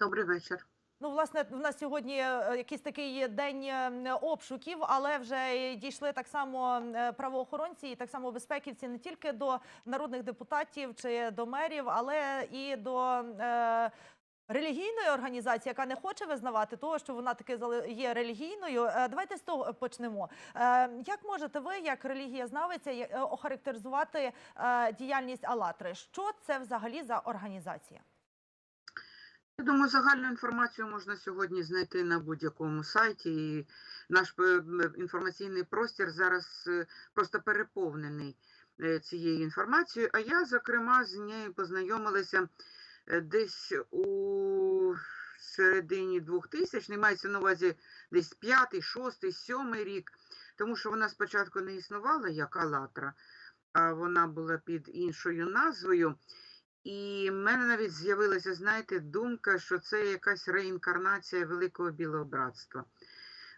Добрий вечір. Ну, власне, в нас сьогодні е, якийсь такий день е, обшуків, але вже дійшли так само е, правоохоронці і так само безпеківці не тільки до народних депутатів чи до мерів, але і до е, релігійної організації, яка не хоче визнавати того, що вона таки є релігійною. Давайте з того почнемо. Е, Як можете ви, як релігієзнавиця, є- е, охарактеризувати діяльність Алатри? Що це взагалі за організація? Я думаю, загальну інформацію можна сьогодні знайти на будь-якому сайті. І наш е, інформаційний простір зараз е, просто переповнений е, цією інформацією. А я, зокрема, з нею познайомилася десь у середині 2000 мається на увазі десь п'ятий, шостий, сьомий рік, тому що вона спочатку не існувала як Алатра, а вона була під іншою назвою. І в мене навіть з'явилася, знаєте, думка, що це якась реінкарнація Великого Білого Братства.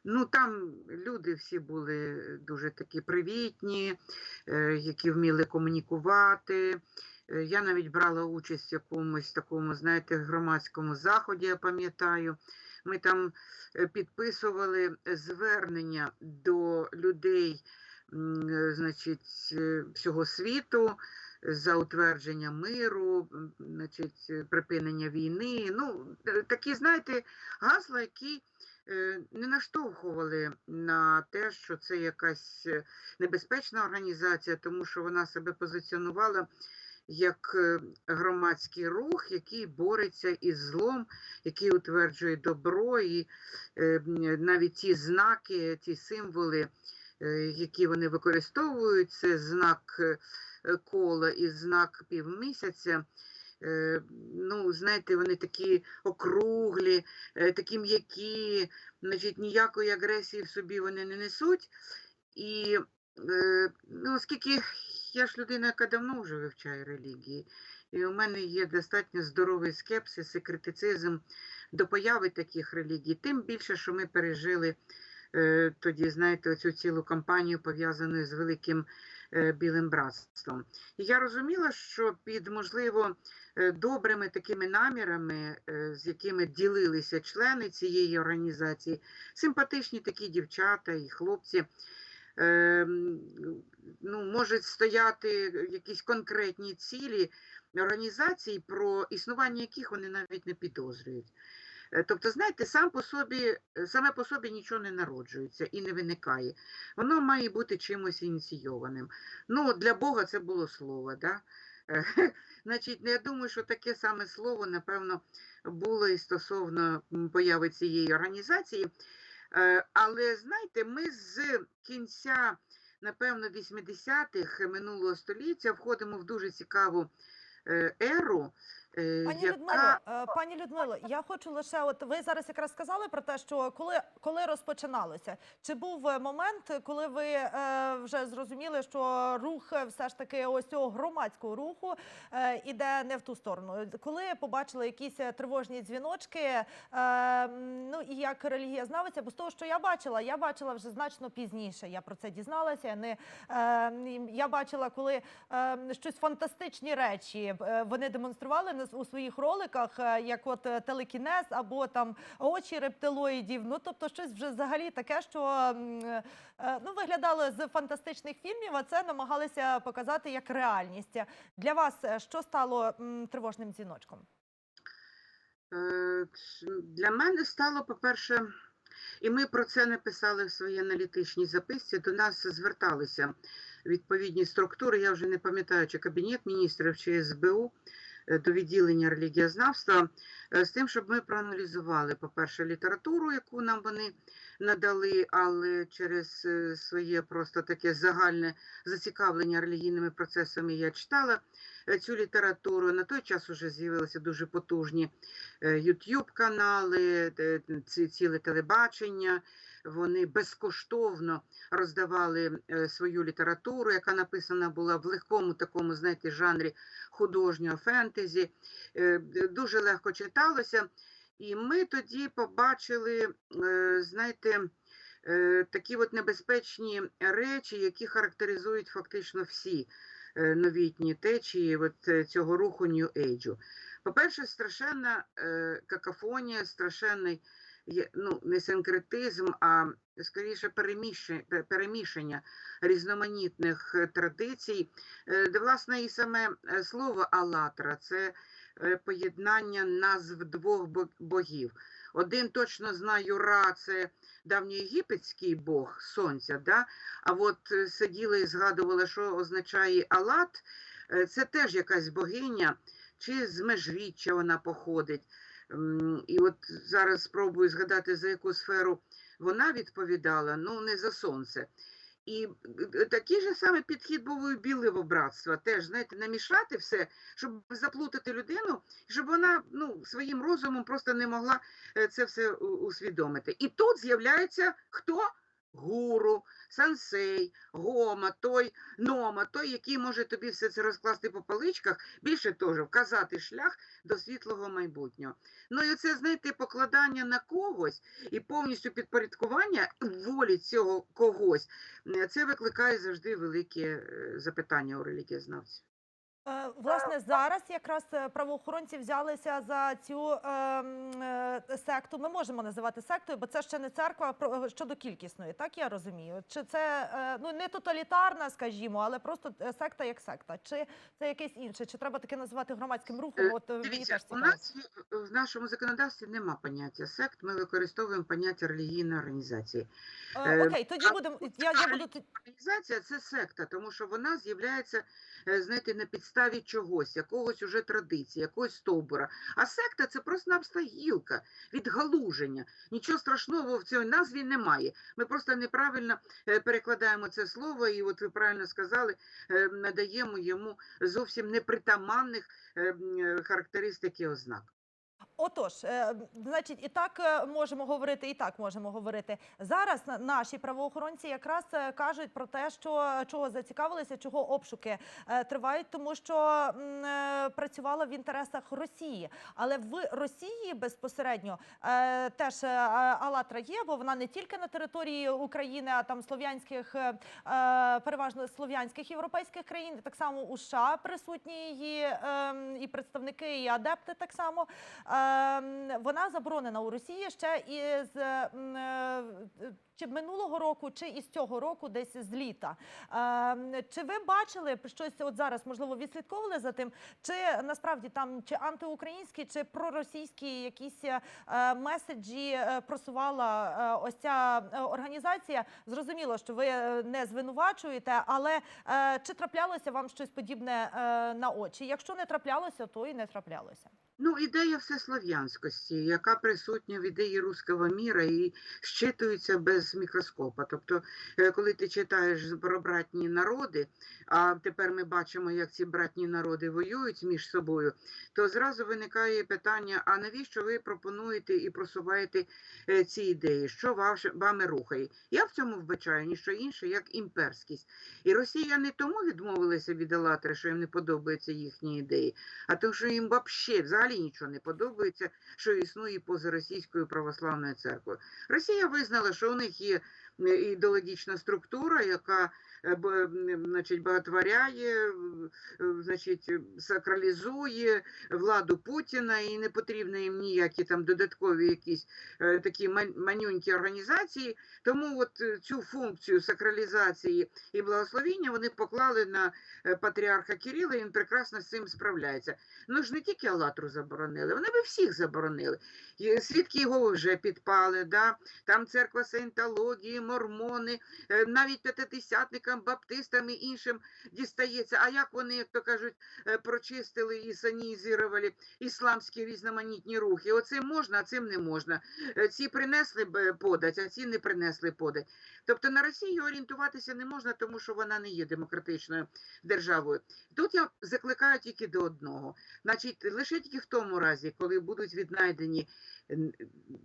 Ну, там люди всі були дуже такі привітні, е, які вміли комунікувати. Е, Я навіть брала участь в якомусь такому, знаєте, громадському заході, я пам'ятаю. Ми там е, підписували звернення до людей, значить, всього світу за утвердження миру, значить, е, припинення війни. Ну, е, такі, знаєте, гасла, які е, не наштовхували на те, що це якась небезпечна організація, тому що вона себе позиціонувала як громадський рух, який бореться із злом, який утверджує добро, і навіть ті знаки, ті символи, які вони використовують, це знак кола і знак півмісяця. Е, Ну, знаєте, вони такі округлі, е, такі м'які, значить, ніякої агресії в собі вони не несуть. І е, ну, оскільки я ж людина, яка давно вже вивчає релігії, і у мене є достатньо здоровий скепсис і критицизм до появи таких релігій, тим більше, що ми пережили тоді, знаєте, оцю цілу кампанію, пов'язану з великим білим братством. І я розуміла, що під, можливо, е, добрими такими намірами, е, з якими ділилися члени цієї організації, симпатичні такі дівчата і хлопці, е, ну, можуть стояти якісь конкретні цілі організацій, про існування яких вони навіть не підозрюють. Е, Тобто, знаєте, сам по собі, е, саме по собі нічого не народжується і не виникає. Воно має бути чимось ініційованим. Ну, для Бога це було слово. Да? Е, Значить, ну, я думаю, що таке саме слово, напевно, було і стосовно появи цієї організації. Але знаєте, ми з кінця, напевно, 80-х минулого століття входимо в дуже цікаву еру. Е, Пані яка... Людмило, е, пані Людмило, я хочу лише, от ви зараз якраз сказали про те, що коли, коли розпочиналося, чи був е, момент, коли ви е, вже зрозуміли, що рух все ж таки ось цього громадського руху е, іде не в ту сторону? Коли побачили якісь тривожні дзвіночки, е, ну і як релігієзнавиця, бо з того, що я бачила, я бачила вже значно пізніше. Я про це дізналася. Не, е, я бачила, коли е, щось фантастичні речі вони демонстрували на- у своїх роликах, е, як от е, телекінез або там очі рептилоїдів. Ну тобто, щось вже взагалі таке, що е, ну виглядало з фантастичних фільмів, а це намагалися показати як реальність. Для вас що стало тривожним дзвіночком? Для мене стало, по-перше, і ми про це написали в своїй аналітичній записці. До нас зверталися відповідні структури. Я вже не пам'ятаю, чи Кабінет міністрів, чи СБУ до відділення релігієзнавства е, з тим, щоб ми проаналізували, по-перше, літературу, яку нам вони надали, але через е, своє просто таке загальне зацікавлення релігійними процесами я читала е, цю літературу. На той час вже з'явилися дуже потужні YouTube канали, ці ціле телебачення. Вони безкоштовно роздавали е, свою літературу, яка написана була в легкому такому, знаєте, жанрі художнього фентезі. Е, Дуже легко читалося. І ми тоді побачили, е, знаєте, такі от небезпечні речі, які характеризують фактично всі новітні течії от, цього руху Age. По-перше, страшенна какафонія, страшенний ну, не синкретизм, а скоріше переміщення, переміщення різноманітних е, традицій, е, де, власне, і саме е, слово «алатра» – це поєднання назв двох богів. Один точно знаю, Ра – це давньоєгипетський бог сонця, да? а от сиділи і згадували, що означає Алат, це теж якась богиня, чи з межріччя вона походить. І от зараз спробую згадати, за яку сферу вона відповідала, ну не за сонце. І е, такий же саме підхід був і білого братства. Теж, знаєте, намішати все, щоб заплутати людину, щоб вона ну, своїм розумом просто не могла е, це все усвідомити. І тут з'являється хто? Гуру, сансей, гома, той нома, той, який може тобі все це розкласти по паличках, більше того, вказати шлях до світлого майбутнього. Ну і це, знаєте, покладання на когось і повністю підпорядкування волі цього когось, е, це викликає завжди великі е, запитання у релігієзнавців. Е, Власне, зараз якраз е, правоохоронці взялися за цю е, е, секту. Ми можемо називати сектою, бо це ще не церква про- е, щодо кількісної, так я розумію. Чи це е, ну не тоталітарна, скажімо, але просто е, секта як секта? Чи це якесь інше? Чи треба таке називати громадським рухом? Е, От е, Дивіться, у нас в нашому законодавстві нема поняття сект, ми використовуємо поняття релігійної організації. Е, е, Окей, тоді а будемо. Я, я буду Організація це секта, тому що вона з'являється, е, знаєте, на підставі чогось, якогось уже традиції, якогось стовбура. А секта це просто гілка, відгалуження. Нічого страшного в цій назві немає. Ми просто неправильно е, перекладаємо це слово, і от ви правильно сказали, е, надаємо йому зовсім непритаманних е, характеристик і ознак. Отож, е, значить, і так е, можемо говорити, і так можемо говорити. Зараз наші правоохоронці якраз е, кажуть про те, що чого зацікавилися, чого обшуки тривають, тому що працювала в інтересах Росії. Але в Росії безпосередньо теж Алатра є, бо вона не тільки на території України, а там слов'янських, переважно слов'янських європейських країн, так само у США присутні її ем, і представники, і адепти так само. Ем, Вона заборонена у Росії ще із е, чи минулого року, чи із цього року, десь з літа. Ем, Чи ви бачили щось от зараз, можливо, відслідковували за тим, чи насправді там чи антиукраїнські, чи проросійські якісь е, меседжі е, просувала ось ця організація? Зрозуміло, що ви не звинувачуєте, але чи траплялося вам щось подібне на очі? Якщо не траплялося, то і не траплялося. Ну, ідея всеслов'янськості, яка присутня в ідеї руського міра і щитується без мікроскопа. Тобто, е, коли ти читаєш про братні народи, а тепер ми бачимо, як ці братні народи воюють між собою, то зразу виникає питання: а навіщо ви пропонуєте і просуваєте е, ці ідеї? Що вами рухає? Я в цьому вбачаю ніщо інше, як імперськість. І Росія не тому відмовилася від Алатри, що їм не подобаються їхні ідеї, а тому, що їм взагалі взагалі нічого не подобається, що існує поза російською православною церквою. Rосія визнала, що у них є е, ідеологічна структура, яка е, значить, багатворяє, е, значить, сакралізує владу Путіна, і не потрібно їм ніякі там додаткові якісь такі манюнькі організації. Тому от цю функцію сакралізації і благословіння вони поклали на патріарха Кирила, і він прекрасно з цим справляється. Ну ж не тільки Алатру заборонили, вони би всіх заборонили. І Свідки його вже підпали, да? там церква саєнтології, мормони, е, навіть п'ятидесятникам, баптистам і іншим дістається. А як вони, як то кажуть, е, прочистили і санізували ісламські різноманітні рухи? Оцим можна, а цим не можна. Е, Ці принесли подать, а ці не принесли подать. Тобто на Росію орієнтуватися не можна, тому що вона не є демократичною державою. Тут я закликаю тільки до одного. Значить, лише тільки тому разі, коли будуть віднайдені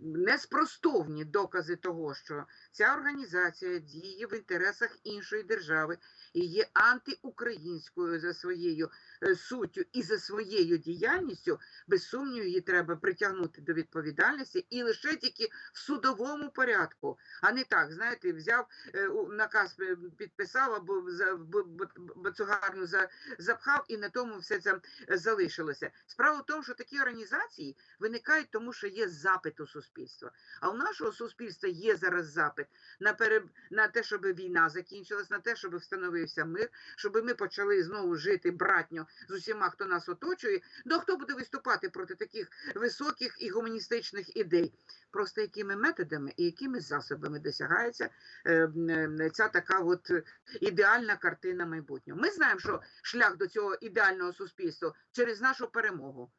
неспростовні докази того, що ця організація діє в інтересах іншої держави і є антиукраїнською за своєю е, суттю і за своєю діяльністю, без сумніву, її треба притягнути до відповідальності і лише тільки в судовому порядку, а не так, знаєте, взяв е, наказ е, підписав або бацугарну запхав, і на тому все це залишилося. Справа в тому, що такі організації виникають тому, що є запит у суспільства. А у нашого суспільства є зараз запит на переб... на те, щоб війна закінчилась, на те, щоб встановився мир, щоб ми почали знову жити братньо з усіма, хто нас оточує. Ну хто буде виступати проти таких високих і гуманістичних ідей? Просто якими методами і якими засобами досягається е, е, ця така от ідеальна картина майбутнього. Ми знаємо, що шлях до цього ідеального суспільства через нашу перемогу.